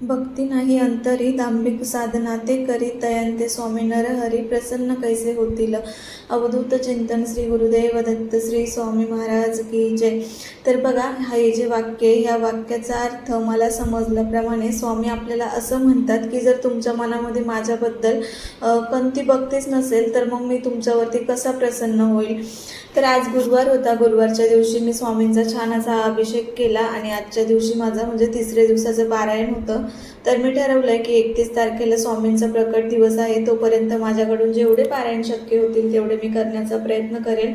भक्ती नाही अंतरी दांभिक साधना ते करी तयंते स्वामी नरहरी प्रसन्न कैसे होतील? अवधूत चिंतन श्री गुरुदेव दत्त श्री स्वामी महाराज की जय. तर बघा हे जे वाक्य ह्या वाक्याचा अर्थ मला समजल्याप्रमाणे स्वामी आपल्याला असं म्हणतात की जर तुमच्या मनामध्ये माझ्याबद्दल कोणती भक्तीच नसेल तर मग मी तुमच्यावरती कसा प्रसन्न होईल? तर आज गुरुवार होता. गुरुवारच्या दिवशी मी स्वामींचा छान असा अभिषेक केला आणि आजच्या दिवशी माझा म्हणजे तिसऱ्या दिवसाचं पारायण होतं. तर मी ठरवलं की एकतीस तारखेला स्वामींचा प्रकट दिवस आहे तोपर्यंत माझ्याकडून जेवढे पारायण शक्य होतील तेवढे मी करण्याचा प्रयत्न करेन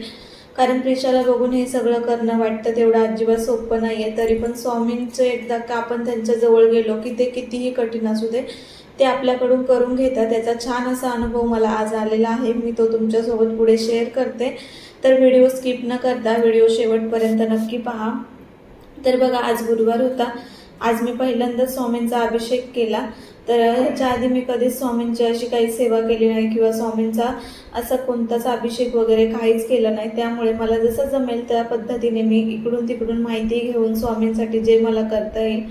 कारण प्रिशाला बघून हे सगळं करणं वाटतं तेवढं अजिबात सोपं नाही आहे तरी पण स्वामींचं एकदा का आपण त्यांच्या जवळ गेलो की ते कितीही कठीण असू दे ते आपल्याकडून करून घेतात. त्याचा छान असा अनुभव मला आज आलेला आहे. मी तो तुमच्यासोबत पुढे शेअर करते. तर व्हिडिओ स्किप न करता व्हिडिओ शेवटपर्यंत नक्की पहा. तर बघा आज गुरुवार होता. आज मी पहिल्यांदाच स्वामींचा अभिषेक केला. तर ह्याच्या आधी मी कधीच स्वामींची अशी काही सेवा केली नाही किंवा स्वामींचा असा कोणताच अभिषेक वगैरे काहीच केलं नाही. त्यामुळे मला जसं जमेल त्या पद्धतीने मी इकडून तिकडून माहिती घेऊन स्वामींसाठी जे मला करता येईल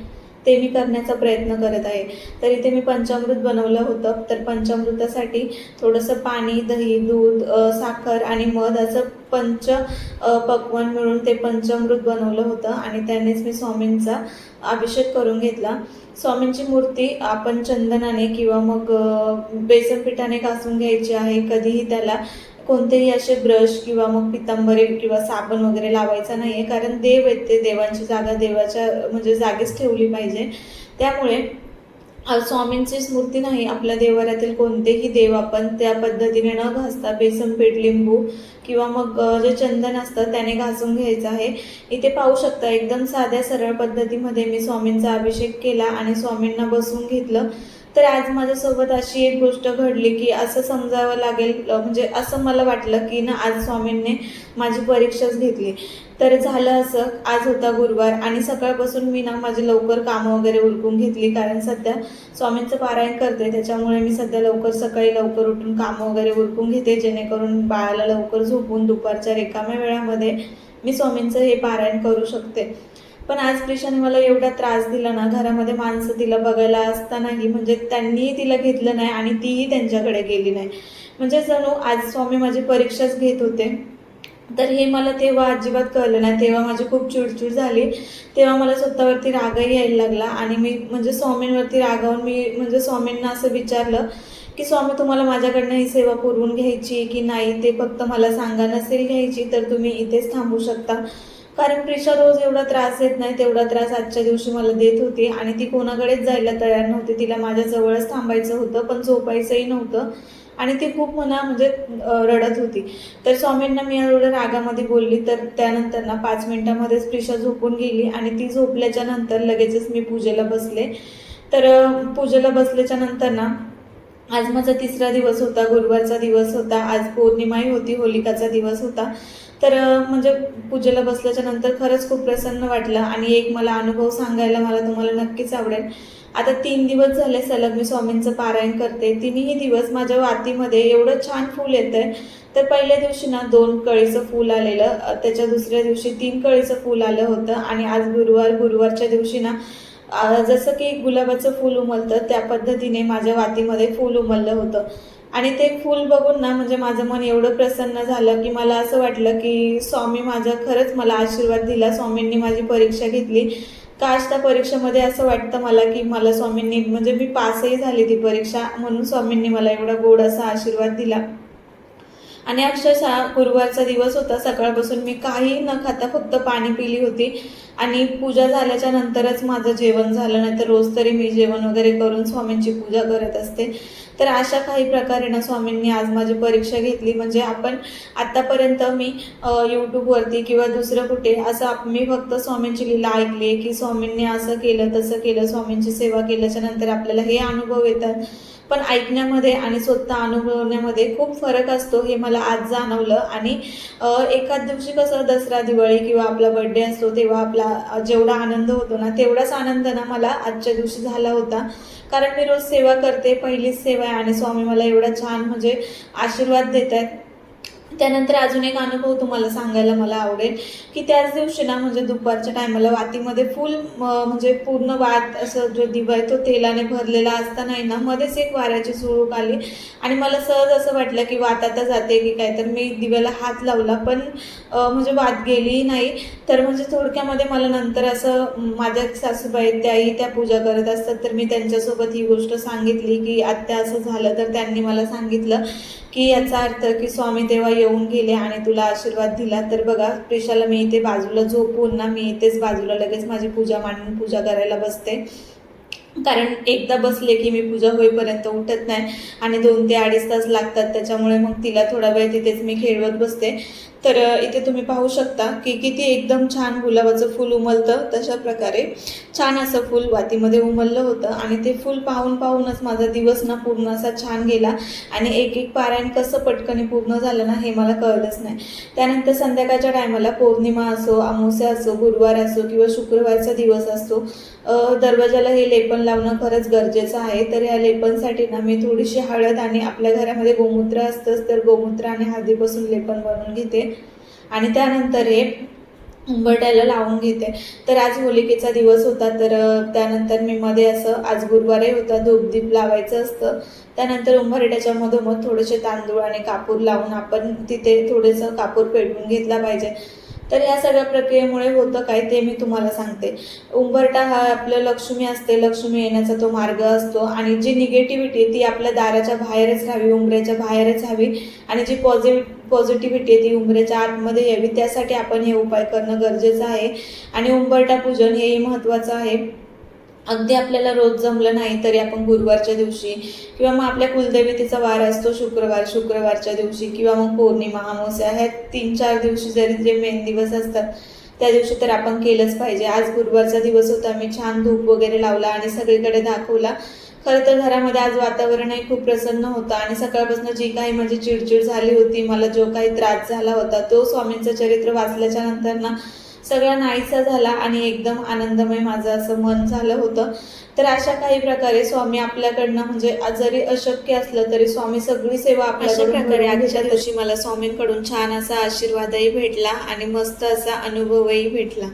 ते मी करण्याचा प्रयत्न करत आहे. तर इथे मी पंचामृत बनवलं होतं. तर पंचामृतासाठी थोडंसं पाणी दही दूध साखर आणि मध असं पंच पक्वान मिळून ते पंचामृत बनवलं होतं आणि त्यानेच मी स्वामींचा अभिषेक करून घेतला. स्वामींची मूर्ती आपण चंदनाने किंवा मग अ, बेसन पिठाने घासून घ्यायची आहे. कधीही त्याला कोणतेही असे ब्रश किंवा मग पितांबरे किंवा साबण वगैरे लावायचा नाही आहे कारण देव आहेत ते. देवांची जागा देवाच्या म्हणजे जागेच ठेवली पाहिजे. त्यामुळे स्वामींची स्मृती नाही आपल्या देवाऱ्यातील कोणतेही देव आपण त्या पद्धतीने न घासता बेसन पीठ लिंबू किंवा मग जे चंदन असतं त्याने घासून घ्यायचं आहे. इथे पाहू शकता एकदम साध्या सरळ पद्धतीमध्ये मी स्वामींचा अभिषेक केला आणि स्वामींना बसवून घेतलं. तर आज माझ्यासोबत अशी एक गोष्ट घडली की असं समजावं लागेल म्हणजे असं मला वाटलं की ना आज स्वामींनी माझी परीक्षाच घेतली. तर झालं असं आज होता गुरुवार आणि सकाळपासून मी ना माझी लवकर कामं वगैरे उरकून घेतली कारण सध्या स्वामींचं पारायण करते त्याच्यामुळे मी सध्या लवकर सकाळी लवकर उठून कामं वगैरे उरकून घेते जेणेकरून बाळाला लवकर झोपून दुपारच्या रिकाम्या वेळामध्ये मी स्वामींचं हे पारायण करू शकते. पण आज प्रिशाने मला एवढा त्रास दिला ना घरामध्ये माणसं तिला बघायला असतानाही म्हणजे त्यांनीही तिला घेतलं नाही आणि तीही त्यांच्याकडे गेली नाही. म्हणजे जणू आज स्वामी माझी परीक्षाच घेत होते. तर हे मला तेव्हा अजिबात कळलं नाही. तेव्हा माझी खूप चिडचिड झाली. तेव्हा मला स्वतःवरती रागही यायला लागला आणि मी म्हणजे स्वामींवरती रागावून मी म्हणजे स्वामींना असं विचारलं की स्वामी तुम्हाला माझ्याकडनं ही सेवा पुरवून घ्यायची की नाही? ते फक्त मला सांगा नसेल घ्यायची तर तुम्ही इथेच थांबू शकता. कारण प्रिशा रोज एवढा त्रास देत नाही तेवढा त्रास आजच्या दिवशी मला देत होती आणि ती कोणाकडेच जायला तयार नव्हती. तिला माझ्याजवळच थांबायचं होतं पण झोपायचंही नव्हतं आणि ती खूप मना म्हणजे रडत होती. तर स्वामींना मी एवढं रागामध्ये बोलली तर त्यानंतर ना पाच मिनिटामध्येच प्रिशा झोपून गेली आणि ती झोपल्याच्या नंतर लगेचच मी पूजेला बसले. तर पूजेला बसल्याच्या नंतर ना आज माझा तिसरा दिवस होता गुरुवारचा दिवस होता आज पौर्णिमाही होती होलिकाचा दिवस होता. तर म्हणजे पूजेला बसल्याच्या नंतर खरंच खूप प्रसन्न वाटलं आणि एक मला अनुभव सांगायला मला तुम्हाला नक्कीच आवडेल. आता तीन दिवस झाले सलग मी स्वामींचं पारायण करते. तिन्ही दिवस माझ्या वातीमध्ये एवढं छान फूल येतं आहे तर पहिल्या दिवशी ना दोन कळीचं फूल आलेलं त्याच्या दुसऱ्या दिवशी तीन कळीचं फूल आलं होतं आणि आज गुरुवार गुरुवारच्या दिवशी ना जसं की गुलाबाचं फूल उमलतं त्या पद्धतीने माझ्या वातीमध्ये फूल उमललं होतं. आणि ते फूल बघून ना म्हणजे माझं मन एवढं प्रसन्न झालं की मला असं वाटलं की स्वामी माझा खरंच मला आशीर्वाद दिला स्वामींनी माझी परीक्षा घेतली. काश त्या परीक्षेमध्ये असं वाटतं मला की मला स्वामींनी म्हणजे मी पासही झाली ती परीक्षा म्हणून स्वामींनी मला एवढा गोड असा आशीर्वाद दिला. आणि अक्षरशः गुरुवारचा दिवस होता. सकाळपासून मी काही न खाता फक्त पाणी पिली होती. आणि पूजा झाल्याच्या नंतरच माझं जेवण झालं. नाही तर रोज तरी मी जेवण वगैरे करून स्वामींची पूजा करत असते. तर अशा काही प्रकारे ना स्वामींनी आज माझी परीक्षा घेतली. म्हणजे आपण आत्तापर्यंत मी यूट्यूबवरती किंवा दुसरं कुठे असं मी फक्त स्वामींची लीला ऐकली की स्वामींनी असं केलं तसं केलं स्वामींची सेवा केल्याच्यानंतर आपल्याला हे अनुभव येतात. पण ऐकण्यामध्ये आणि स्वतः अनुभवण्यामध्ये खूप फरक असतो हे मला आज जाणवलं. आणि एकाच एखाद दिवशी कसं दसरा दिवाळी किंवा आपला बर्थडे असतो तेव्हा आपला जेवढा आनंद होतो ना तेवढाच आनंद ना मला आजच्या दिवशी झाला होता. कारण मी रोज सेवा करते पहिलीच सेवा आहे आणि स्वामी मला एवढा छान म्हणजे आशीर्वाद देत आहेत त्यानंतर अजून एक अनुभव तुम्हाला सांगायला मला आवडेल की त्याच दिवशी ना म्हणजे दुपारच्या टायमाला वातीमध्ये फुल म्हणजे पूर्ण वात असं जो दिवा आहे तो तेलाने भरलेला असताना ना मध्येच एक वाऱ्याची सुरूक आली. आणि मला सहज असं वाटलं की वात आता जाते की काय तर मी दिव्याला हात लावला पण म्हणजे वात गेली नाही. तर म्हणजे थोडक्यामध्ये मला नंतर असं माझ्या सासूबाई त्याही त्या पूजा करत असतात तर मी त्यांच्यासोबत ही गोष्ट सांगितली की आत्या असं झालं तर त्यांनी मला सांगितलं. की याचा अर्थ की स्वामी तेव्हा येऊन गेले आणि तुला आशीर्वाद दिला. तर बघा प्रेशाला मी इथे बाजूला झोपून ना मी इथेच बाजूला लगेच माझी पूजा मांडून पूजा करायला बसते. कारण एकदा बसले की मी पूजा होईपर्यंत उठत नाही आणि दोन ते अडीच तास लागतात. त्याच्यामुळे मग तिला थोडा वेळ तिथेच मी खेळवत बसते. तर इथे तुम्ही पाहू शकता की किती एकदम छान गुलाबाचं फूल उमलतं तशा प्रकारे. छान असं फूल वातीमध्ये उमललं होतं आणि ते फूल पाहून पाहूनच माझा दिवस ना पूर्ण असा छान गेला आणि एक एक पारायण कसं पटकन पूर्ण झालं ना हे मला कळलंच नाही. त्यानंतर संध्याकाळच्या टायमाला पौर्णिमा असो अमावस्या असो गुरुवार असो किंवा शुक्रवारचा दिवस असतो दरवाजाला हे लेपन लावणं खरंच गरजेचं आहे. तर या लेपनसाठी ना मी थोडीशी हळद आणि आपल्या घरामध्ये गोमूत्र असतंच तर गोमूत्र आणि हळदीपासून लेपन बनवून घेते. आणि त्यानंतर हे उंबरट्याला लावून घेते. तर आज होलिकेचा दिवस होता तर त्यानंतर मी मध्ये असं आज गुरुवारही होता धूपदीप लावायचं असतं. त्यानंतर उंबरट्याच्या मधोमध थोडेसे तांदूळ आणि कापूर लावून आपण तिथे थोडंसं कापूर पेटवून घेतला पाहिजे. तर या सगळ्या प्रक्रियेमुळे होतं काय ते मी तुम्हाला सांगते. उंबरटा हा आपलं लक्ष्मी असते लक्ष्मी येण्याचा तो मार्ग असतो आणि जी निगेटिव्हिटी आहे ती आपल्या दाराच्या बाहेरच राहावी उंबऱ्याच्या बाहेरच हवी आणि जी पॉझिटिव्ह पॉझिटिव्हिटी आहे ती उंबऱ्याच्या आतमध्ये यावी. त्यासाठी आपण हे उपाय करणं गरजेचं आहे. आणि उंबरटा पूजन हेही महत्त्वाचं आहे. अगदी आपल्याला रोज जमलं नाही तरी आपण गुरुवारच्या दिवशी किंवा मग आपल्या कुलदेवतेचा वार असतो शुक्रवार शुक्रवारच्या दिवशी किंवा मग पौर्णिमा अमावस्या ह्या तीन चार दिवशी जरी जे मेन दिवस असतात त्या दिवशी तर आपण केलंच पाहिजे. आज गुरुवारचा दिवस होता मी छान धूप वगैरे लावला आणि सगळीकडे दाखवला. खरं तर घरामध्ये आज वातावरणही खूप प्रसन्न होतं आणि सकाळपासून जी काही माझी चिडचिड झाली होती मला जो काही त्रास झाला होता तो स्वामींचं चरित्र वाचल्याच्या नंतर ना सगळा नाहीसा झाला आणि एकदम आनंदमय माझं असं मन झालं होतं. तर अशा काही प्रकारे स्वामी आपल्याकडनं म्हणजे जरी अशक्य असलं तरी स्वामी सगळी सेवा आपल्या प्रकारे आजच्या आजच्या दिवशी मला स्वामींकडून छान असा आशीर्वादही भेटला आणि मस्त असा अनुभवही भेटला.